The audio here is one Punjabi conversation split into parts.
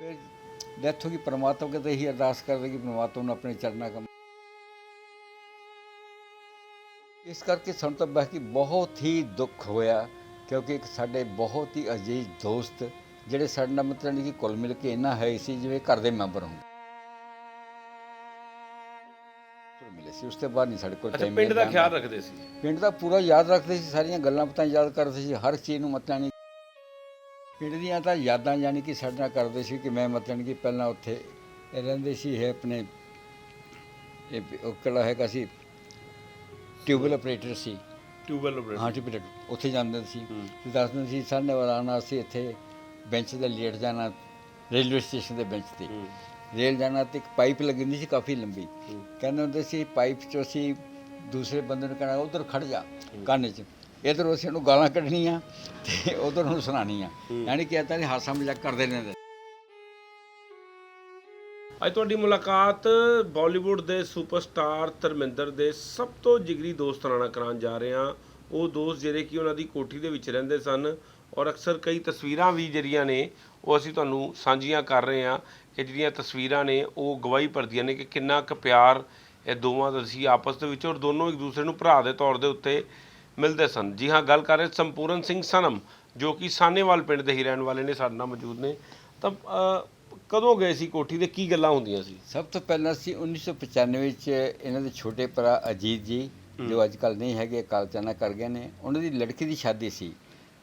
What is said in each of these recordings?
ਡੈਥ ਹੋ ਗਈ ਪਰਮਾਤਮਾ ਕੇ ਤੇ ਹੀ ਅਰਦਾਸ ਕਰਦੇ ਕਿ ਪਰਮਾਤਮਾ ਨੂੰ ਆਪਣੇ ਚਰਨਾਂ ਕਮ ਇਸ ਕਰਕੇ ਸਾਨੂੰ ਤਾਂ ਬਾਕੀ ਬਹੁਤ ਹੀ ਦੁੱਖ ਹੋਇਆ ਕਿਉਂਕਿ ਇੱਕ ਸਾਡੇ ਬਹੁਤ ਹੀ ਅਜੀਜ਼ ਦੋਸਤ ਜਿਹੜੇ ਸਾਡੇ ਨਾਲ ਮਤਲਬ ਨਹੀਂ ਕਿ ਕੁੱਲ ਮਿਲ ਕੇ ਇੰਨਾ ਹੈ ਸੀ ਜਿਵੇਂ ਘਰ ਦੇ ਮੈਂਬਰ ਹੋਣ ਮਿਲੇ ਸੀ ਉਸ ਤੋਂ ਬਾਅਦ ਨਹੀਂ ਸਾਡੇ ਕੋਲ time ਪਿੰਡ ਦਾ। ਖਿਆਲ ਰੱਖਦੇ ਸੀ ਪਿੰਡ ਦਾ ਪੂਰਾ ਯਾਦ ਰੱਖਦੇ ਸੀ ਸਾਰੀਆਂ ਗੱਲਾਂ ਪਤਾ ਯਾਦ ਕਰਦੇ ਸੀ ਹਰ ਚੀਜ਼ ਨੂੰ ਮਤਲਬ ਨਹੀਂ ਪਿੰਡ ਦੀਆਂ ਤਾਂ ਯਾਦਾਂ ਯਾਨੀ ਕਿ ਸਾਡੇ ਨਾਲ ਕਰਦੇ ਸੀ ਕਿ ਮੈਂ ਮਤਲਬ ਕਿ ਪਹਿਲਾਂ ਉੱਥੇ ਰਹਿੰਦੇ ਸੀ ਇਹ ਆਪਣੇ ਇਹ ਉਹ ਕਿਹੜਾ ਹੈਗਾ ਸੀ? ਟਿਊਬਲ ਆਪਰੇਟਰ ਸੀ। Tubewell operator. ਹਾਂ ਟਿਊਬਲ ਉੱਥੇ ਜਾਂਦੇ ਸੀ। ਤੇ ਦੱਸਦੇ ਸੀ ਸਾਹਨੇ ਵਾਲਾ ਆਉਣਾ ਸੀ ਇੱਥੇ ਬੈਂਚ ਤੇ ਲੇਟ ਜਾਣਾ ਰੇਲਵੇ ਸਟੇਸ਼ਨ ਦੇ ਬੈਂਚ ਤੇ। ਰੇਲ ਜਾਣਾ ਤੇ ਇੱਕ ਪਾਈਪ ਲੱਗੀ ਹੁੰਦੀ ਸੀ ਕਾਫੀ ਲੰਬੀ। ਕਹਿੰਦੇ ਹੁੰਦੇ ਸੀ ਪਾਈਪ 'ਚੋਂ ਅਸੀਂ ਦੂਸਰੇ ਬੰਦੇ ਨੂੰ ਕਹਿਣਾ ਉਧਰ ਖੜ ਜਾ ਕੰਨ 'ਚ। ਇਧਰ ਅਸੀਂ ਉਹਨੂੰ ਗਾਲਾਂ ਕੱਢਣੀਆਂ ਤੇ ਉਧਰ ਨੂੰ ਸੁਣਾਣੀਆਂ ਹੂੰ। ਯਾਨੀ ਕਿ ਇਦਾਂ ਦੇ ਹਾਸਾ ਮਜ਼ਾਕ ਕਰਦੇ ਰਹਿੰਦੇ। ਅੱਜ ਤੁਹਾਡੀ ਮੁਲਾਕਾਤ ਬਾਲੀਵੁੱਡ ਦੇ ਸੁਪਰਸਟਾਰ ਧਰਮਿੰਦਰ ਦੇ ਸਭ ਤੋਂ ਜਿਗਰੀ ਦੋਸਤਾਂ ਨਾਲ ਕਰਾਉਣ ਜਾ ਰਹੇ ਹਾਂ। ਉਹ ਦੋਸਤ ਜਿਹੜੇ ਕਿ ਉਹਨਾਂ ਦੀ ਕੋਠੀ ਦੇ ਵਿੱਚ ਰਹਿੰਦੇ ਸਨ ਔਰ ਅਕਸਰ ਕਈ ਤਸਵੀਰਾਂ ਵੀ ਜਿਹੜੀਆਂ ਨੇ ਉਹ ਅਸੀਂ ਤੁਹਾਨੂੰ ਸਾਂਝੀਆਂ ਕਰ ਰਹੇ ਹਾਂ। ਕਿ ਜਿਹੜੀਆਂ ਤਸਵੀਰਾਂ ਨੇ ਉਹ ਗਵਾਹੀ ਭਰਦੀਆਂ ਨੇ ਕਿ ਕਿੰਨਾ ਕੁ ਪਿਆਰ ਇਹ ਦੋਵਾਂ ਦਾ ਸੀ ਆਪਸ ਦੇ ਵਿੱਚ ਔਰ ਦੋਨੋਂ ਇੱਕ ਦੂਸਰੇ ਨੂੰ ਭਰਾ ਦੇ ਤੌਰ ਦੇ ਉੱਤੇ ਮਿਲਦੇ ਸਨ। ਜੀ ਹਾਂ ਗੱਲ ਕਰ ਰਹੇ ਸੰਪੂਰਨ ਸਿੰਘ ਸਨਮ ਜੋ ਕਿ ਸਾਨੇਵਾਲ ਪਿੰਡ ਦੇ ਹੀ ਰਹਿਣ ਵਾਲੇ ਨੇ ਸਾਡੇ ਨਾਲ ਮੌਜੂਦ ਨੇ। ਤਾਂ ਕਦੋਂ ਗਏ ਸੀ ਕੋਠੀ ਤੇ? ਕੀ ਗੱਲਾਂ ਹੁੰਦੀਆਂ ਸੀ? ਸਭ ਤੋਂ ਪਹਿਲਾਂ ਸੀ 1995 ਵਿੱਚ ਇਹਨਾਂ ਦੇ ਛੋਟੇ ਭਰਾ ਅਜੀਤ ਜੀ ਜੋ ਅੱਜ ਕੱਲ ਨਹੀਂ ਹੈਗੇ ਕਾਲਚਾਨਾ ਕਰ ਗਏ ਨੇ। ਉਹਨਾਂ ਦੀ ਲੜਕੀ ਦੀ ਸ਼ਾਦੀ ਸੀ।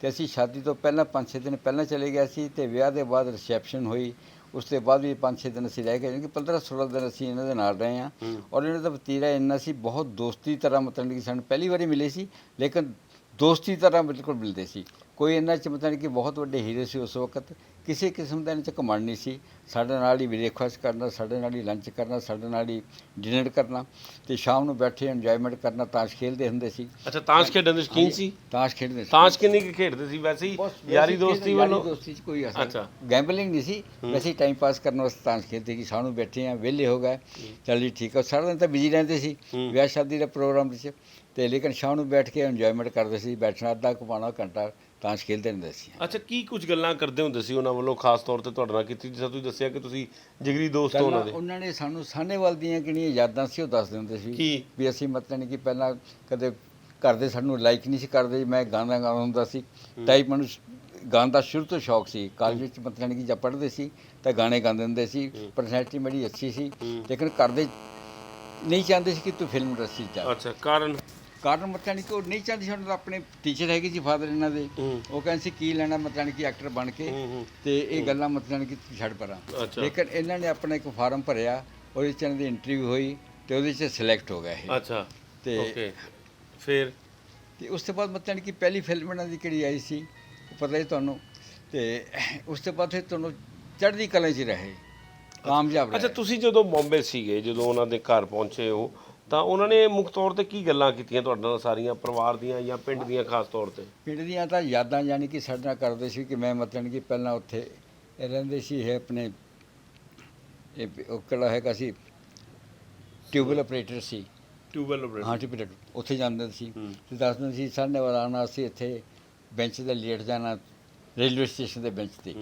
ਤੇ ਅਸੀਂ ਸ਼ਾਦੀ ਤੋਂ ਪਹਿਲਾਂ 5-6 ਦਿਨ ਪਹਿਲਾਂ ਚਲੇ ਗਏ ਸੀ ਤੇ ਵਿਆਹ ਦੇ ਬਾਅਦ ਰਿਸੈਪਸ਼ਨ ਹੋਈ। ਉਸ ਤੋਂ ਬਾਅਦ ਵੀ 5-6 ਦਿਨ ਅਸੀਂ ਰਹਿ ਗਏ ਕਿਉਂਕਿ 15-16 ਦਿਨ ਅਸੀਂ ਇਹਨਾਂ ਦੇ ਨਾਲ ਰਹੇ ਹਾਂ। ਔਰ ਇਹਨਾਂ ਦਾ ਵਤੀਰਾ ਇੰਨਾ ਸੀ ਬਹੁਤ ਦੋਸਤੀ ਤਰ੍ਹਾਂ ਮਤਲਬ ਕਿ ਸਾਨੂੰ ਪਹਿਲੀ ਵਾਰੀ ਮਿਲੇ ਸੀ ਲੇਕਿਨ ਦੋਸਤੀ ਤਰ੍ਹਾਂ ਬਿਲਕੁਲ ਮਿਲਦੇ ਸੀ। ਕੋਈ ਇਹਨਾਂ ਚ ਮਤਲਬ ਕਿ ਬਹੁਤ ਵੱਡੇ ਹੀਰੇ ਸੀ ਉਸ ਵਕਤ ਕਿਸੇ ਕਿਸਮ ਦਾ ਇਹਨਾਂ ਚ ਕਮਾਂਡ ਨਹੀਂ ਸੀ। ਸਾਡੇ ਨਾਲ ਹੀ ਬ੍ਰੇਕਫਾਸਟ ਕਰਨਾ ਸਾਡੇ ਨਾਲ ਹੀ ਲੰਚ ਕਰਨਾ ਸਾਡੇ ਨਾਲ ਹੀ ਡਿਨਰ ਕਰਨਾ ਤੇ ਸ਼ਾਮ ਨੂੰ ਬੈਠੇ ਇੰਜੋਇਮੈਂਟ ਕਰਨਾ ਤਾਸ਼ ਖੇਡਦੇ ਹੁੰਦੇ ਸੀ। ਅੱਛਾ ਤਾਸ਼ ਖੇਡਣ ਦੇ ਸ਼ੌਕੀਨ ਸੀ? ਤਾਸ਼ ਖੇਡਦੇ ਸੀ। ਤਾਸ਼ ਕਿੰਨੀ ਕੁ ਖੇਡਦੇ ਸੀ ਵੈਸੇ ਹੀ? ਬਸ ਯਾਰੀ ਦੋਸਤੀ ਵੱਲੋਂ? ਦੋਸਤੀ ਚ ਕੋਈ ਅਸਰ ਅੱਛਾ। ਗੈਂਬਲਿੰਗ ਨਹੀਂ ਸੀ। ਵੈਸੇ ਟਾਈਮ ਪਾਸ ਕਰਨ ਵਾਸਤੇ ਤਾਸ਼ ਖੇਡਦੇ ਕਿ ਸਾਨੂੰ ਬੈਠੇ ਆ ਵਿਹਲੇ ਹੋ ਗਏ। ਚੱਲ ਜੀ ਠੀਕ ਆ। ਸਾਰਾ ਦਿਨ ਤਾਂ ਬਿਜ਼ੀ ਰਹਿੰਦੇ ਸੀ। ਵਿਆਹ ਸ਼ਾਦੀ ਦੇ ਪ੍ਰੋਗਰਾਮ ਵਿੱਚ। ਤੇ ਲੇਕਿਨ ਸ਼ਾਮ ਨੂੰ ਬੈਠ ਕੇ ਇੰਜੋਇਮੈਂਟ ਕਰਦੇ ਸੀ। ਬੈਠਣਾ ਅੱਧਾ ਕੁ ਪੌਣਾ ਘੰਟਾ ਤਾਸ਼ ਖੇਡਦੇ ਰਹਿੰਦੇ ਸੀ। ਅੱਛਾ ਕੀ ਕੁਝ ਗੱਲਾਂ ਕਰਦੇ ਹੁੰਦੇ ਸੀ ਉਹਨਾਂ ਵੱਲੋਂ ਖਾਸ ਤੌਰ ਤੇ ਤੁਹਾਡੇ ਨਾਲ ਕੀਤੀ? ਜਿਸ ਤਰ੍ਹਾਂ ਤੁਸੀਂ ਦੱਸਿਆ ਕਿ ਤੁਸੀਂ ਜਿਗਰੀ ਦੋਸਤ ਹੋ ਉਹਨਾਂ ਦੇ। ਉਹਨਾਂ ਨੇ ਸਾਨੂੰ ਸਾਹਨੇਵਾਲ ਦੀਆਂ ਕਿਹੜੀਆਂ ਯਾਦਾਂ ਸੀ ਉਹ ਦੱਸਦੇ ਹੁੰਦੇ ਸੀ। ਕੀ? ਵੀ ਅਸੀਂ ਮਤਲਬ ਨਹੀਂ ਕਿ ਪਹਿਲਾਂ ਕਦੇ ਘਰ ਦੇ ਸਾਨੂੰ ਲਾਈਕ ਨਹੀਂ ਸੀ ਕਰਦੇ ਮੈਂ ਗਾਣਾ ਗਾਉਂਦਾ ਹੁੰਦਾ ਸੀ। ਟਾਈਪ ਮੈਨੂੰ ਗਾਉਣ ਦਾ ਸ਼ੁਰੂ ਤੋਂ ਸ਼ੌਕ ਸੀ। ਕਾਲਜ ਵਿੱਚ ਮਤਲਬ ਨਹੀਂ ਕਿ ਜਦ ਪੜ੍ਹਦੇ ਸੀ ਤਾਂ ਗਾਣੇ ਗਾਉਂਦੇ ਹੁੰਦੇ ਸੀ। ਪਰਸਨੈਲਿਟੀ ਮੇਰੀ ਅੱਛੀ ਸੀ। ਲੇਕਿਨ ਘਰ ਦੇ ਨਹੀਂ ਚਾਹੁੰਦੇ ਸੀ ਕਿ ਤੂੰ ਫਿਲਮ ਇੰਡਸਟਰੀ ਜਾ। ਅੱਛਾ ਕਾਰਨ? ਕਾਰਨ ਮਤਲਬ ਨਹੀਂ ਕਿ ਉਹ ਨਹੀਂ ਚਾਹੁੰਦੇ ਸੀ ਉਹਨਾਂ ਦਾ ਆਪਣੇ ਟੀਚਰ ਹੈਗੇ ਸੀ ਫਾਦਰ ਇਹਨਾਂ ਦੇ। ਉਹ ਕਹਿੰਦੇ ਸੀ ਕੀ ਲੈਣਾ ਮਤਲਬ ਕਿ ਐਕਟਰ ਬਣ ਕੇ। ਤੇ ਇਹ ਗੱਲਾਂ ਮਤਲਬ ਕਿ ਛੱਡ ਪਰਾਂ। ਲੇਕਿਨ ਇਹਨਾਂ ਨੇ ਆਪਣਾ ਇੱਕ ਫਾਰਮ ਭਰਿਆ ਉਹਦੇ ਚ ਇਹਨਾਂ ਦੀ ਇੰਟਰਵਿਊ ਹੋਈ ਤੇ ਉਹਦੇ ਚ ਸਿਲੈਕਟ ਹੋ ਗਿਆ ਇਹ। ਅੱਛਾ। ਤੇ ਓਕੇ। ਫਿਰ? ਤੇ ਉਸ ਤੋਂ ਬਾਅਦ ਮਤਲਬ ਕਿ ਪਹਿਲੀ ਫਿਲਮ ਇਹਨਾਂ ਦੀ ਕਿਹੜੀ ਆਈ ਸੀ ਪਤਾ ਹੀ ਤੁਹਾਨੂੰ। ਤੇ ਉਸ ਤੋਂ ਬਾਅਦ ਫਿਰ ਤੁਹਾਨੂੰ ਚੜ੍ਹਦੀ ਕਲਾ 'ਚ ਰਹੇ। ਕਾਮਯਾਬ ਅੱਛਾ ਤੁਸੀਂ ਜਦੋਂ ਬੰਬੇ ਸੀਗੇ ਜਦੋਂ ਉਹਨਾਂ ਦੇ ਘਰ ਪਹੁੰਚੇ ਹੋ ਤਾਂ ਉਹਨਾਂ ਨੇ ਮੁੱਖ ਤੌਰ ਤੇ ਕੀ ਗੱਲਾਂ ਕੀਤੀਆਂ ਤੁਹਾਡੇ ਨਾਲ ਸਾਰੀਆਂ ਪਰਿਵਾਰ ਦੀਆਂ ਜਾਂ ਪਿੰਡ ਦੀਆਂ ਖਾਸ ਤੌਰ ਤੇ? ਪਿੰਡ ਦੀਆਂ ਤਾਂ ਯਾਦਾਂ ਯਾਨੀ ਕਿ ਸਾਡੇ ਨਾਲ ਕਰਦੇ ਸੀ ਕਿ ਮੈਂ ਮਤਲਬ ਕਿ ਪਹਿਲਾਂ ਉੱਥੇ ਰਹਿੰਦੇ ਸੀ ਇਹ ਆਪਣੇ ਇਹ ਉਹ ਕਿਹੜਾ ਹੈਗਾ ਸੀ? ਟਿਊਬਲ ਆਪਰੇਟਰ ਸੀ। ਟਿਊਬਵੈਲ ਹਾਂ ਟਿਊਬਲ ਉੱਥੇ ਜਾਂਦੇ ਸੀ। ਤੇ ਦੱਸਦੇ ਸੀ ਸਾਹਨੇ ਵਾਲਾ ਆਉਣਾ ਸੀ ਇੱਥੇ ਬੈਂਚ ਤੇ ਲੇਟ ਜਾਣਾ ਰੇਲਵੇ ਸਟੇਸ਼ਨ ਦੇ ਬੈਂਚ ਤੇ।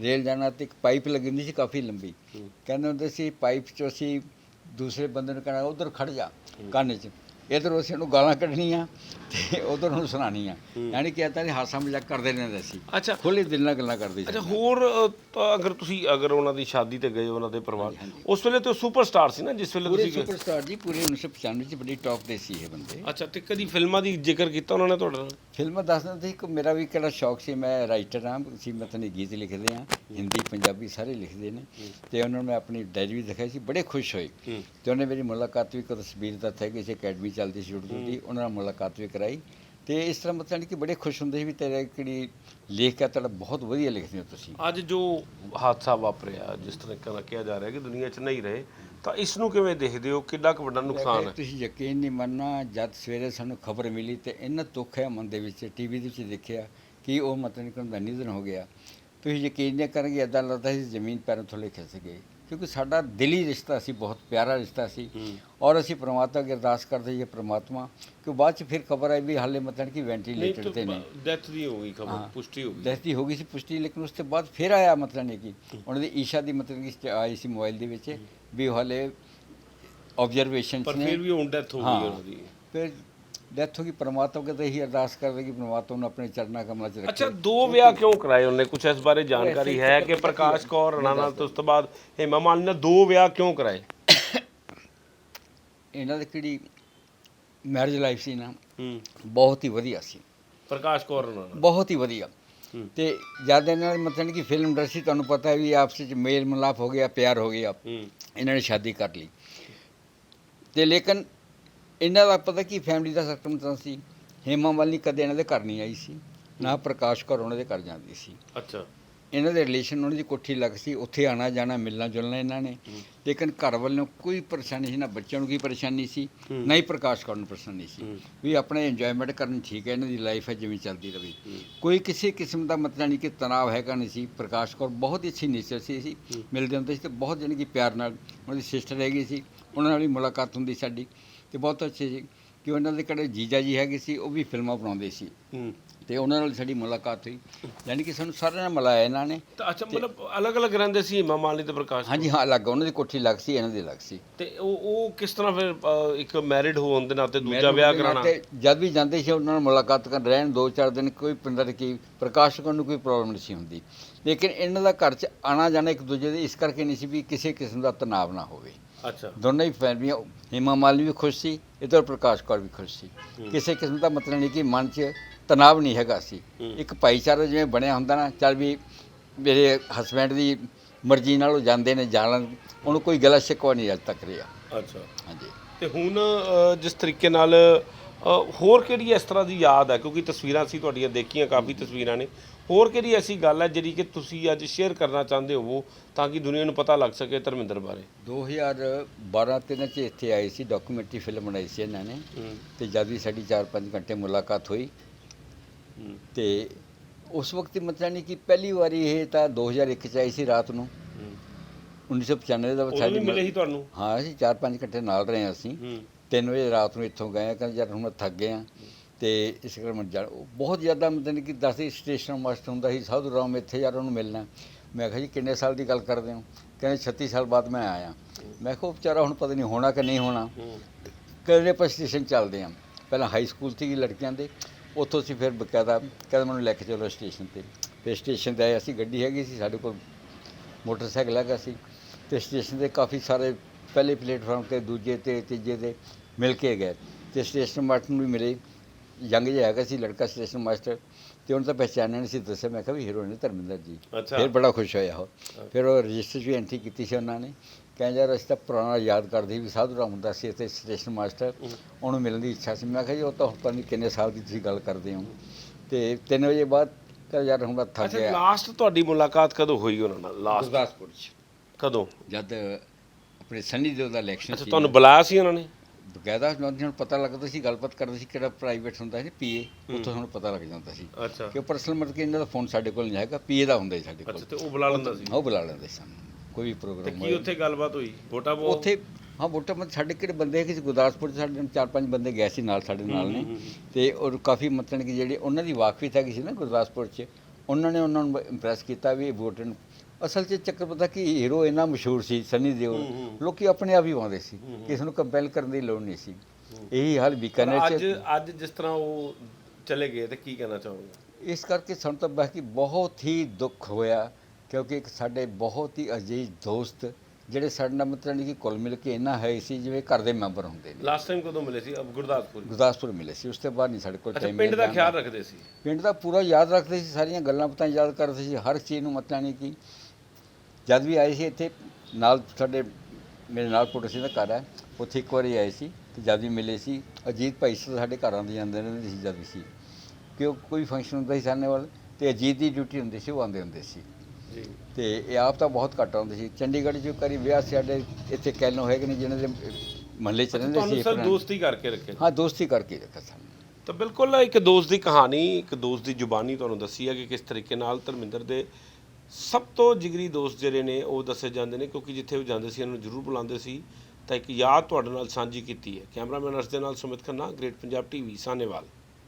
ਰੇਲ ਜਾਣਾ ਤੇ ਇੱਕ ਪਾਈਪ ਲੱਗੀ ਹੁੰਦੀ ਸੀ ਕਾਫੀ ਲੰਬੀ। ਕਹਿੰਦੇ ਹੁੰਦੇ ਸੀ ਪਾਈਪ 'ਚੋਂ ਅਸੀਂ ਦੂਸਰੇ ਬੰਦੇ ਨੂੰ ਕਹਿਣਾ ਉਧਰ ਖੜ ਜਾ ਕਾਨੇ 'ਚ? ਇਧਰ ਅਸੀਂ ਉਹਨੂੰ ਗਾਲਾਂ ਕੱਢਣੀਆਂ ਤੇ ਉਧਰ ਨੂੰ ਸੁਣਾਣੀਆਂ ਯਾਨੀ ਕਿ ਇਦਾਂ ਦੇ ਹਾਸਾ ਮਜ਼ਾਕ ਕਰਦੇ ਰਹਿੰਦੇ ਸੀ। ਅੱਛਾ। ਖੁੱਲੇ ਦਿਲ ਨਾਲ ਗੱਲਾਂ ਕਰਦੇ ਸੀ। ਅੱਛਾ ਹੋਰ ਅ, ਅਗਰ ਤੁਸੀਂ ਅਗਰ ਉਹਨਾਂ ਦੀ ਸ਼ਾਦੀ ਤੇ ਗਏ ਉਹਨਾਂ ਦੇ ਪਰਿਵਾਰ ਉਸ ਵੇਲੇ ਤੇ ਸੁਪਰਸਟਾਰ ਸੀ ਨਾ ਜਿਸ ਵੇਲੇ ਪੂਰੇ ਤੁਸੀਂ ਗਏ? ਸੁਪਰਸਟਾਰ ਜੀ ਪੂਰੇ 1995 ਚ ਬੜੀ ਟੌਪ ਦੇ ਸੀ ਇਹ ਬੰਦੇ। ਅੱਛਾ ਤੇ ਕਦੀ ਫਿਲਮਾਂ ਦੀ ਜ਼ਿਕਰ ਕੀਤਾ ਉਹਨਾਂ ਨੇ ਤੁਹਾਡੇ ਨਾਲ? ਫਿਲਮਾਂ ਦੱਸਦੇ ਸੀ ਕਿ ਮੇਰਾ ਵੀ ਕਿਹੜਾ ਸ਼ੌਕ ਸੀ ਮੈਂ ਰਾਈਟਰ ਹਾਂ ਸੀ ਮਤਲਬ ਗੀਤ ਲਿਖਦੇ ਹਾਂ ਹਿੰਦੀ ਪੰਜਾਬੀ ਸਾਰੇ ਲਿਖਦੇ ਨੇ। ਤੇ ਉਹਨਾਂ ਨੂੰ ਮੈਂ ਆਪਣੀ ਡਾਇਰੀ ਵੀ ਦਿਖਾਈ ਸੀ ਬੜੇ ਖੁਸ਼ ਹੋਏ। ਤੇ ਉਹਨੇ ਮੇਰੀ ਮੁਲਾਕਾਤ ਵੀ ਕੋ ਤਸਵੀਰ ਦਾ ਹੈ ਕਿਸੇ ਅਕੈਡਮੀ ਚੱਲਦੀ ਸੀ ਉਰਦੂ ਦੀ ਉਹਨਾਂ ਨਾਲ ਮੁਲਾਕਾਤ ਵੀ ਕਰਾਈ ਤੇ ਇਸ ਤਰ੍ਹਾਂ ਮਤਲਬ ਕਿ ਬੜੇ ਖੁਸ਼ ਹੁੰਦੇ ਸੀ ਵੀ ਤੇਰਾ ਕਿਹੜੀ ਲੇਖ ਹੈ ਤੁਹਾਡਾ ਬਹੁਤ ਵਧੀਆ ਲਿਖਦੇ ਹੋ ਤੁਸੀਂ। ਅੱਜ ਜੋ ਹਾਦਸਾ ਵਾਪਰਿਆ ਜਿਸ ਤਰੀਕੇ ਨਾਲ ਕਿਹਾ ਜਾ ਰਿਹਾ ਕਿ ਦੁਨੀਆ 'ਚ ਨਹੀਂ ਰਹੇ ਤਾਂ ਇਸ ਨੂੰ ਕਿਵੇਂ ਦੇਖਦੇ ਹੋ? ਕਿੰਨਾ ਕੁ ਵੱਡਾ ਨੁਕਸਾਨ ਹੈ? ਤੁਸੀਂ ਯਕੀਨ ਨਹੀਂ ਮੰਨਣਾ ਜਦ ਸਵੇਰੇ ਸਾਨੂੰ ਖਬਰ ਮਿਲੀ ਤੇ ਇੰਨਾ ਦੁੱਖ ਹੈ ਮਨ ਦੇ ਵਿੱਚ ਟੀਵੀ ਦੇ ਵਿੱਚ ਦੇਖਿਆ ਕਿ ਉਹ ਮਤਲਬ ਕਿ ਉਹਦਾ ਨਿਧਨ ਹੋ ਗਿਆ। ਤੁਸੀਂ ਯਕੀਨ ਨਹੀਂ ਕਰਨਗੇ ਇਦਾਂ ਲੱਗਦਾ ਸੀ ਜ਼ਮੀਨ ਪੈਰਾਂ ਥੱਲੇ ਖਿਸਕ ਗਈ। ਕਿਉਂਕਿ ਸਾਡਾ ਦਿਲੀ ਰਿਸ਼ਤਾ ਸੀ ਬਹੁਤ ਪਿਆਰਾ ਰਿਸ਼ਤਾ ਸੀ। ਔਰ ਅਸੀਂ ਪ੍ਰਮਾਤਮਾ ਅੱਗੇ ਅਰਦਾਸ ਕਰਦੇ ਜੀ ਪ੍ਰਮਾਤਮਾ ਕਿ ਬਾਅਦ ਚ ਫਿਰ ਖਬਰ ਆਈ ਵੀ ਹਾਲੇ ਮਤਲਬ ਕਿ ਵੈਂਟੀਲੇਟਰ ਤੇ ਨੇ ਡੈਥ ਦੀ ਹੋ ਗਈ ਖਬਰ। ਪੁਸ਼ਟੀ ਹੋ ਗਈ। ਡੈਥ ਦੀ ਹੋ ਗਈ ਸੀ ਪੁਸ਼ਟੀ ਲੇਕਿਨ ਉਸ ਤੋਂ ਬਾਅਦ ਫਿਰ ਆਇਆ ਮਤਲਬ ਨਹੀਂ ਕਿ ਉਹਨਾਂ ਦੀ ਈਸ਼ਾ ਦੀ ਮਤਲਬ ਕਿ ਆਈ ਸੀ ਮੋਬਾਈਲ ਦੇ ਵਿੱਚ ਵੀ ਹਾਲੇ ਆਬਜ਼ਰਵੇਸ਼ਨ ਪਰ ਨੇ। ਫਿਰ ਵੀ ਹੁਣ ਡੈਥ ਹੋ ਹਾਂ। ਗਈ ਉਹਨਾਂ ਦੀ ਫਿਰ ਡੈਥ ਹੋ ਗਈ ਪ੍ਰਮਾਤਮਾ ਤਾਂ ਇਹੀ ਅਰਦਾਸ ਕਰਦੇ ਕਿ ਪ੍ਰਮਾਤਮਾ ਨੂੰ ਆਪਣੇ ਚਰਨਾਂ ਕਮਲਾਂ 'ਚ ਰੱਖੇ। ਅੱਛਾ ਦੋ ਵਿਆਹ ਕਿਉਂ ਕਰਾਏ ਉਹਨੇ? ਕੁਝ ਇਸ ਬਾਰੇ ਜਾਣਕਾਰੀ ਹੈ ਕਿ ਪ੍ਰਕਾਸ਼ ਕੌਰ ਰਾਣਾ ਨਾਲ ਤੇ ਉਸ ਤੋਂ ਬਾਅਦ ਹੇਮਾ ਮਾਲਿਨੀ ਨਾਲ ਦੋ ਵਿਆਹ ਕਿਉਂ ਕਰਾਏ? ਇਹਨਾਂ ਦੀ ਕਿਹੜੀ ਮੈਰਿਜ ਲਾਈਫ ਸੀ ਨਾ ਹੂੰ। ਬਹੁਤ ਹੀ ਵਧੀਆ ਸੀ। ਪ੍ਰਕਾਸ਼ ਕੌਰ ਰਾਣਾ ਨਾਲ। ਬਹੁਤ ਹੀ ਵਧੀਆ। ਹੂੰ। ਤੇ ਜਦ ਇਹਨਾਂ ਦੀ ਮਤਲਬ ਕਿ ਫਿਲਮ ਇੰਡਸਟਰੀ ਤੁਹਾਨੂੰ ਪਤਾ ਹੈ ਵੀ ਆਪਸ ਵਿੱਚ ਮੇਲ ਮਿਲਾਪ ਹੋ ਗਿਆ ਪਿਆਰ ਹੋ ਗਿਆ। ਹੂੰ। ਇਹਨਾਂ ਨੇ ਸ਼ਾਦੀ ਕਰ ਲਈ। ਤੇ ਲੇਕਿਨ ਇਹਨਾਂ ਦਾ ਪਤਾ ਕੀ ਫੈਮਿਲੀ ਦਾ ਸਰਕਮਸਟੈਂਸ ਸੀ? ਹੇਮਾ ਮਾਲਿਨੀ ਕਦੇ ਇਹਨਾਂ ਦੇ ਘਰ ਨਹੀਂ ਆਈ ਸੀ ਨਾ ਪ੍ਰਕਾਸ਼ ਕੌਰ ਉਹਨਾਂ ਦੇ ਘਰ ਜਾਂਦੀ ਸੀ। ਅੱਛਾ। ਇਹਨਾਂ ਦੇ ਰਿਲੇਸ਼ਨ ਉਹਨਾਂ ਦੀ ਕੋਠੀ ਲੱਗ ਸੀ ਉੱਥੇ ਆਣਾ ਜਾਣਾ ਮਿਲਣਾ ਜੁਲਣਾ ਇਹਨਾਂ ਨੇ। ਲੇਕਿਨ ਘਰ ਵੱਲੋਂ ਕੋਈ ਪਰੇਸ਼ਾਨੀ ਸੀ ਨਾ ਬੱਚਿਆਂ ਨੂੰ ਕੀ ਪਰੇਸ਼ਾਨੀ ਸੀ ਨਾ ਹੀ ਪ੍ਰਕਾਸ਼ ਕੌਰ ਨੂੰ ਪਰੇਸ਼ਾਨੀ ਸੀ। ਵੀ ਆਪਣੇ ਇੰਜੋਇਮੈਂਟ ਕਰਨ ਠੀਕ ਹੈ ਇਹਨਾਂ ਦੀ ਲਾਈਫ ਹੈ ਜਿਵੇਂ ਚੱਲਦੀ ਰਹੇ। ਕੋਈ ਕਿਸੇ ਕਿਸਮ ਦਾ ਮਤਲਬ ਨਹੀਂ ਕਿ ਤਣਾਅ ਹੈਗਾ ਨਹੀਂ ਸੀ ਪ੍ਰਕਾਸ਼ ਕੌਰ ਬਹੁਤ ਹੀ ਅੱਛੀ ਨੇਚਰ ਸੀ ਸੀ ਮਿਲਦੇ ਹੁੰਦੇ ਸੀ ਤੇ ਬਹੁਤ ਜਾਣੀ ਕਿ ਪਿਆਰ ਨਾਲ ਉਹਨਾਂ ਦੀ ਸਿਸਟਰ ਹੈਗੀ ਸੀ ਉਹਨਾਂ ਨਾਲ ਵੀ ਮੁਲਾਕਾਤ ਹੁੰਦੀ ਸਾਡੀ। ਤੇ ਬਹੁਤ ਅੱਛੇ ਸੀ ਕਿ ਉਹਨਾਂ ਦੇ ਕਿਹੜੇ ਜੀਜਾ ਜੀ ਹੈਗੇ ਸੀ ਉਹ ਵੀ ਫਿਲਮਾਂ ਬਣਾਉਂਦੇ ਸੀ। ਹੂੰ। ਤੇ ਉਹਨਾਂ ਨਾਲ ਸਾਡੀ ਮੁਲਾਕਾਤ ਹੋਈ। ਯਾਨੀ ਕਿ ਸਾਨੂੰ ਸਾਰਿਆਂ ਨਾਲ ਮਿਲਾਇਆ ਇਹਨਾਂ ਨੇ। ਤਾਂ ਅੱਛਾ ਮਤਲਬ ਅਲੱਗ-ਅਲੱਗ ਰਹਿੰਦੇ ਸੀ ਹੇਮਾ ਮਾਲਿਨੀ ਤੇ ਪ੍ਰਕਾਸ਼ ਹਾਂਜੀ ਹਾਂ ਲੱਗ ਉਹਨਾਂ ਦੀ ਕੋਠੀ ਲੱਗ ਸੀ ਇਹਨਾਂ ਦੀ ਲੱਗ ਸੀ। ਤੇ ਉਹ ਉਹ ਕਿਸ ਤਰ੍ਹਾਂ ਫਿਰ ਅ, ਇੱਕ ਮੈਰਿਡ ਹੋਣ ਦੇ ਨਾਤੇ ਦੂਜਾ ਵਿਆਹ ਕਰਾਣਾ ਨਾਤੇ ਜਦ ਵੀ ਜਾਂਦੇ ਸੀ ਉਹਨਾਂ ਨਾਲ ਮੁਲਾਕਾਤ ਕਰਨ ਰਹਿਣ ਦੋ ਚਾਰ ਦਿਨ ਕੋਈ ਪਿੰਡਰ ਕੀ ਪ੍ਰਕਾਸ਼ ਕਰਨ ਨੂੰ ਕੋਈ ਪ੍ਰੋਬਲਮ ਨਹੀਂ ਸੀ ਹੁੰਦੀ। ਲੇਕਿਨ ਇਹਨਾਂ ਦਾ ਘਰ 'ਚ ਆਣਾ ਜਾਣਾ ਇੱਕ ਦੂਜੇ ਦੇ ਇਸ ਕਰਕੇ ਨਹੀਂ ਸੀ ਵੀ ਕਿਸੇ ਕਿਸਮ ਦਾ ਤਣਾਅ ਨਾ ਹੋਵੇ। ਅੱਛਾ। ਦੋਨੋਂ ਹੀ ਫੈਮਲੀਆਂ ਹਿਮਾ ਮਾਲਿਨੀ ਵੀ ਖੁਸ਼ ਸੀ ਇਧਰ ਪ੍ਰਕਾਸ਼ ਕੌਰ ਵੀ ਖੁਸ਼ ਸੀ। ਕਿਸੇ ਕਿਸਮ ਦਾ ਮਤਲਬ ਨਹੀਂ ਕਿ ਮਨ 'ਚ ਤਣਾਅ ਨਹੀਂ ਹੈਗਾ ਸੀ। ਇੱਕ ਭਾਈਚਾਰਾ ਜਿਵੇਂ ਬਣਿਆ ਹੁੰਦਾ ਨਾ ਚੱਲ ਵੀ ਮੇਰੇ ਹਸਬੈਂਡ ਦੀ ਮਰਜ਼ੀ ਨਾਲ ਉਹ ਜਾਂਦੇ ਨੇ ਜਾਣ ਉਹਨੂੰ ਕੋਈ ਗਲਤ ਸ਼ਿਕਵਾ ਨਹੀਂ ਅੱਜ ਤੱਕ ਰਿਹਾ। ਅੱਛਾ। ਹਾਂਜੀ। ਤੇ ਹੁਣ ਅ, ਜਿਸ ਤਰੀਕੇ ਨਾਲ ਹੋਰ ਕਿਹੜੀ ਇਸ ਤਰ੍ਹਾਂ ਦੀ ਯਾਦ ਹੈ? ਕਿਉਂਕਿ ਤਸਵੀਰਾਂ ਸੀ ਤੁਹਾਡੀਆਂ ਦੇਖੀਆਂ ਕਾਫੀ ਤਸਵੀਰਾਂ ਨੇ। ਹੋਰ ਕਿਹੜੀ ਐਸੀ ਗੱਲ ਹੈ ਜਿਹੜੀ ਕਿ ਤੁਸੀਂ ਅੱਜ ਸ਼ੇਅਰ ਕਰਨਾ ਚਾਹੁੰਦੇ ਹੋ ਤਾਂ ਕਿ ਦੁਨੀਆ ਨੂੰ ਪਤਾ ਲੱਗ ਸਕੇ ਧਰਮਿੰਦਰ ਬਾਰੇ? 2012 ਤਿੰਨ ਚ ਇੱਥੇ ਆਏ ਸੀ ਡਾਕੂਮੈਂਟਰੀ ਫਿਲਮ ਬਣਾਈ ਸੀ ਇਹਨਾਂ ਨੇ। ਤੇ ਜਦ ਵੀ ਸਾਡੀ 4-5 ਘੰਟੇ ਮੁਲਾਕਾਤ ਹੋਈ। ਤੇ ਉਸ ਵਕਤ ਮਤਲਬ ਨਹੀਂ ਕਿ ਪਹਿਲੀ ਵਾਰੀ ਇਹ ਤਾਂ 2001 ਚ ਆਈ ਸੀ ਰਾਤ ਨੂੰ। ਹੂੰ। 1995 ਦਾ ਸਾਡੀ ਮਿਲੇ ਸੀ ਤੁਹਾਨੂੰ? ਹਾਂ ਅਸੀਂ 4-5 ਘੰਟੇ ਨਾਲ ਰਹੇ ਅਸੀਂ। 3 ਵਜੇ ਰਾਤ ਨੂੰ ਇੱਥੋਂ ਗਏ ਕਹਿੰਦੇ ਯਾਰ ਹੁਣ ਮੈਂ ਥੱਕ ਗਿਆ ਤੇ ਇਸ ਕਰਕੇ ਮੈਂ ਜਾ ਬਹੁਤ ਜ਼ਿਆਦਾ ਮਤਲਬ ਕਿ ਦੱਸਦੇ ਸਟੇਸ਼ਨ ਮਾਸਟਰ ਹੁੰਦਾ ਸੀ, ਸਾਧੂ ਰਾਮ ਇੱਥੇ ਯਾਰ ਉਹਨੂੰ ਮਿਲਣਾ। ਮੈਂ ਕਿਹਾ ਜੀ, ਕਿੰਨੇ ਸਾਲ ਦੀ ਗੱਲ ਕਰਦੇ ਹੋ? ਕਹਿੰਦੇ 36 ਸਾਲ ਬਾਅਦ ਮੈਂ ਆਇਆ। ਮੈਂ ਕਿਹਾ ਉਹ ਵਿਚਾਰਾ ਹੁਣ ਪਤਾ ਨਹੀਂ ਹੋਣਾ ਕਿ ਨਹੀਂ ਹੋਣਾ। ਹੂੰ ਆਪਾਂ ਸਟੇਸ਼ਨ ਚੱਲਦੇ ਹਾਂ ਪਹਿਲਾਂ ਹਾਈ ਸਕੂਲ ਸੀਗੀ ਲੜਕਿਆਂ ਦੇ। ਉੱਥੋਂ ਅਸੀਂ ਫਿਰ ਬਕਾਇਦਾ ਕਹਿੰਦਾ ਮੈਨੂੰ ਲੈ ਕੇ ਚਲੋ ਸਟੇਸ਼ਨ ਤੇ। ਫਿਰ ਸਟੇਸ਼ਨ ਤੇ ਆਏ, ਅਸੀਂ ਗੱਡੀ ਹੈਗੀ ਸੀ, ਸਾਡੇ ਕੋਲ ਮੋਟਰਸਾਈਕਲ ਹੈਗਾ ਸੀ। ਤੇ ਸਟੇਸ਼ਨ ਤੇ ਕਾਫੀ ਸਾਰੇ ਪਹਿਲੇ ਪਲੇਟਫਾਰਮ ਤੇ ਦੂਜੇ ਤੇ ਤੀਜੇ ਤੇ ਮਿਲ ਕੇ ਗਏ। ਤੇ ਸਟੇਸ਼ਨ ਮਾਸਟਰ ਨੂੰ ਵੀ ਮਿਲੇ। ਯੰਗ ਜਿਹਾ ਹੈਗਾ ਸੀ ਲੜਕਾ ਸਟੇਸ਼ਨ ਮਾਸਟਰ। ਤੇ ਉਹਨੂੰ ਤਾਂ ਪਹਿਚਾਣਿਆ ਨਹੀਂ ਸੀ ਦੱਸਿਆ। ਮੈਂ ਕਿਹਾ ਵੀ ਹੀਰੋ ਨੇ ਧਰਮਿੰਦਰ ਜੀ। ਅੱਛਾ। ਫਿਰ ਬੜਾ ਖੁਸ਼ ਹੋਇਆ ਉਹ। ਫਿਰ ਉਹ ਰਜਿਸਟਰ 'ਚ ਵੀ ਐਂਟਰੀ ਕੀਤੀ ਸੀ ਉਹਨਾਂ ਨੇ। ਕਹਿੰਦੇ ਯਾਰ ਅਸੀਂ ਤਾਂ ਪੁਰਾਣਾ ਯਾਦ ਕਰਦੇ ਵੀ ਸਾਧੂ ਰਾਮ ਹੁੰਦਾ ਸੀ ਇੱਥੇ ਸਟੇਸ਼ਨ ਮਾਸਟਰ। ਉਹਨੂੰ ਮਿਲਣ ਦੀ ਇੱਛਾ ਸੀ। ਮੈਂ ਕਿਹਾ ਜੀ ਉਹ ਤਾਂ ਹੁਣ ਪਤਾ ਨਹੀਂ ਕਿੰਨੇ ਸਾਲ ਦੀ ਤੁਸੀਂ ਗੱਲ ਕਰਦੇ ਹੋ। ਤੇ 3 ਵਜੇ ਬਾਅਦ ਕਹਿੰਦਾ ਯਾਰ ਹੁਣ ਮੈਂ ਥੱਕ ਅੱਛਾ ਗਿਆ। ਲਾਸਟ ਤੁਹਾਡੀ ਮੁਲਾਕਾਤ ਕਦੋਂ ਹੋਈ ਉਹਨਾਂ ਨਾਲ? ਲਾਸਟ ਗੁਰਦਾਸਪੁਰ 'ਚ। ਕਦੋਂ? ਜਦ ਆਪਣੇ ਸੰਨੀ ਦਿਓਲ ਦਾ ਇਲੈਕਸ਼ਨ ਅੱਛਾ ਸੀ ਤੁਹਾਨੂੰ ਬੁਲਾਇਆ ਸੀ ਉਹਨਾਂ ਨੇ? ਬਕਾਇਦਾ ਨੂੰ ਪਤਾ ਲੱਗਦਾ ਸੀ ਗੱਲਬਾਤ ਕਰਦੇ ਸੀ ਕਿਹੜਾ ਪ੍ਰਾਈਵੇਟ ਹੁੰਦਾ ਸੀ ਪੀਏ ਉੱਥੋਂ ਸਾਨੂੰ ਪਤਾ ਲੱਗ ਜਾਂਦਾ ਸੀ ਅੱਛਾ। ਕਿ ਪਰਸਨਲ ਮਤਲਬ ਕਿ ਇਹਨਾਂ ਦਾ ਫੋਨ ਸਾਡੇ ਕੋਲ ਨਹੀਂ ਹੈਗਾ ਪੀਏ ਦਾ ਹੁੰਦਾ ਸੀ ਸਾਡੇ ਅੱਛਾ ਕੋਲ ਤੇ ਉਹ ਬੁਲਾ ਲੈਂਦਾ ਸੀ? ਉਹ ਬੁਲਾ ਲੈਂਦੇ ਸਨ ਕੋਈ ਵੀ ਤੇ ਪ੍ਰੋਗਰਾਮ ਕੀ ਉੱਥੇ ਗੱਲਬਾਤ ਹੋਈ? ਵੋਟਾਂ ਪੋ ਉੱਥੇ ਹਾਂ ਵੋਟਾਂ ਮਤ ਸਾਡੇ ਕਿਹੜੇ ਬੰਦੇ ਹੈਗੇ ਸੀ? ਗੁਰਦਾਸਪੁਰ 'ਚ ਸਾਡੇ ਨਾਲ ਚਾਰ ਪੰਜ ਬੰਦੇ ਗਏ ਸੀ ਨਾਲ ਸਾਡੇ ਨਾਲ ਨੇ। ਤੇ ਔਰ ਕਾਫੀ ਮਤਲਬ ਕਿ ਜਿਹੜੇ ਉਹਨਾਂ ਦੀ ਵਾਕਫੀਤ ਹੈਗੀ ਸੀ ਨਾ ਗੁਰਦਾਸਪੁਰ 'ਚ ਉਹਨਾਂ ਨੇ ਉਹਨਾਂ ਨੂੰ ਇੰਪ੍ਰੈਸ ਕੀਤਾ ਵੀ ਵੋਟਰ ਅਸਲ 'ਚ ਚੱਕਰ ਪਤਾ ਕਿ ਹੀਰੋ ਇੰਨਾ ਮਸ਼ਹੂਰ ਸੀ ਸਨੀ ਦਿਓਲ। ਲੋਕੀ ਆਪਣੇ ਆਪ ਹੀ ਆਉਂਦੇ ਸੀ ਕਿਸੇ ਨੂੰ ਕੰਪੈਲ ਕਰਨ ਦੀ ਲੋੜ ਨਹੀਂ ਸੀ। ਇਹੀ ਹਾਲ ਬੀਕਾਨੇਰ ਅੱਜ 'ਚ ਅੱਜ ਜਿਸ ਤਰ੍ਹਾਂ ਉਹ ਚਲੇ ਗਏ ਤੇ ਕੀ ਕਹਿਣਾ ਚਾਹੋਗੇ? ਇਸ ਕਰਕੇ ਸਾਨੂੰ ਤਾਂ ਬਾਕੀ ਬਹੁਤ ਹੀ ਦੁੱਖ ਹੋਇਆ ਕਿਉਂਕਿ ਇੱਕ ਸਾਡੇ ਬਹੁਤ ਹੀ ਅਜੀਜ਼ ਦੋਸਤ ਜਿਹੜੇ ਸਾਡੇ ਨਾਲ ਮਤਲਬ ਨਹੀਂ ਕਿ ਕੁੱਲ ਮਿਲ ਕੇ ਇੰਨਾ ਹੈ ਸੀ ਜਿਵੇਂ ਘਰ ਦੇ ਮੈਂਬਰ ਹੁੰਦੇ ਨੇ। ਲਾਸਟ ਟਾਈਮ ਕਦੋਂ ਮਿਲੇ ਸੀ? ਅਬ ਗੁਰਦਾਸਪੁਰ। ਗੁਰਦਾਸਪੁਰ ਮਿਲੇ ਸੀ ਉਸ ਤੋਂ ਬਾਅਦ ਨਹੀਂ ਸਾਡੇ ਕੋਲ time ਪਿੰਡ ਦਾ। ਖਿਆਲ ਰੱਖਦੇ ਸੀ? ਪਿੰਡ ਦਾ ਪੂਰਾ ਯਾਦ ਰੱਖਦੇ ਸੀ ਸਾਰੀਆਂ ਗੱਲਾਂ ਪਤਾ ਯਾਦ ਕਰਦੇ ਸੀ ਹਰ ਚੀਜ਼ ਨੂੰ ਮਤਲਬ ਨਹੀਂ ਕਿ ਜਦ ਵੀ ਆਏ ਸੀ ਇੱਥੇ ਨਾਲ ਸਾਡੇ ਮੇਰੇ ਨਾਲ ਪੜੋਸੀ ਦਾ ਘਰ ਹੈ ਉੱਥੇ ਇੱਕ ਵਾਰੀ ਆਏ ਸੀ ਤੇ ਜਦ ਵੀ ਮਿਲੇ ਸੀ ਅਜੀਤ ਭਾਈ ਸੀ ਸਾਡੇ ਘਰਾਂ ਦੇ ਜਾਂਦੇ ਰਹਿੰਦੇ ਸੀ ਜਦ ਵੀ ਸੀ। ਕਿ ਉਹ ਕੋਈ ਫੰਕਸ਼ਨ ਹੁੰਦਾ ਸੀ ਸਾਨੇ ਵੱਲ ਤੇ ਅਜੀਤ ਦੀ ਡਿਊਟੀ ਹੁੰਦੀ ਸੀ ਉਹ ਆਉਂਦੇ ਹੁੰਦੇ ਸੀ। ਜੀ। ਤੇ ਇਹ ਆਪ ਤਾਂ ਬਹੁਤ ਘੱਟ ਆਉਂਦੇ ਸੀ। ਚੰਡੀਗੜ੍ਹ 'ਚ ਕਰੀ ਵਿਆਹ ਸੀ ਸਾਡੇ ਇੱਥੇ ਕੈਨੋ ਹੈਗੇ ਨੇ ਜਿਹਨਾਂ ਦੇ ਮਹੱਲੇ 'ਚ ਰਹਿੰਦੇ ਤੁਹਾਨੂੰ ਸੀ ਸਰ। ਦੋਸਤੀ ਕਰਕੇ ਰੱਖੇ? ਹਾਂ ਦੋਸਤੀ ਕਰਕੇ ਰੱਖਿਆ ਸਾਨੂੰ। ਤਾਂ ਬਿਲਕੁਲ ਇੱਕ ਦੋਸਤ ਦੀ ਕਹਾਣੀ ਇੱਕ ਦੋਸਤ ਦੀ ਜ਼ੁਬਾਨੀ ਤੁਹਾਨੂੰ ਦੱਸੀ ਹੈ ਕਿ ਕਿਸ ਤਰੀਕੇ ਨਾਲ ਧਰਮਿੰਦਰ ਦੇ ਸਭ ਤੋਂ ਜਿਗਰੀ ਦੋਸਤ ਜਿਹੜੇ ਨੇ, ਉਹ ਦੱਸੇ ਜਾਂਦੇ ਨੇ, ਕਿਉਂਕਿ ਜਿੱਥੇ ਉਹ ਜਾਂਦੇ ਸੀ, ਇਹਨਾਂ ਜ਼ਰੂਰ ਬੁਲਾਉਂਦੇ ਸੀ। ਤਾਂ ਇੱਕ ਯਾਦ ਤੁਹਾਡੇ ਨਾਲ ਸਾਂਝੀ ਕੀਤੀ ਹੈ। ਕੈਮਰਾਮੈਨ ਅਰਸ਼ ਦੇ ਨਾਲ ਸੁਮਿਤ ਖੰਨਾ ਗ੍ਰੇਟ ਪੰਜਾਬ ਟੀਵੀ ਸਾਨੇਵਾਲ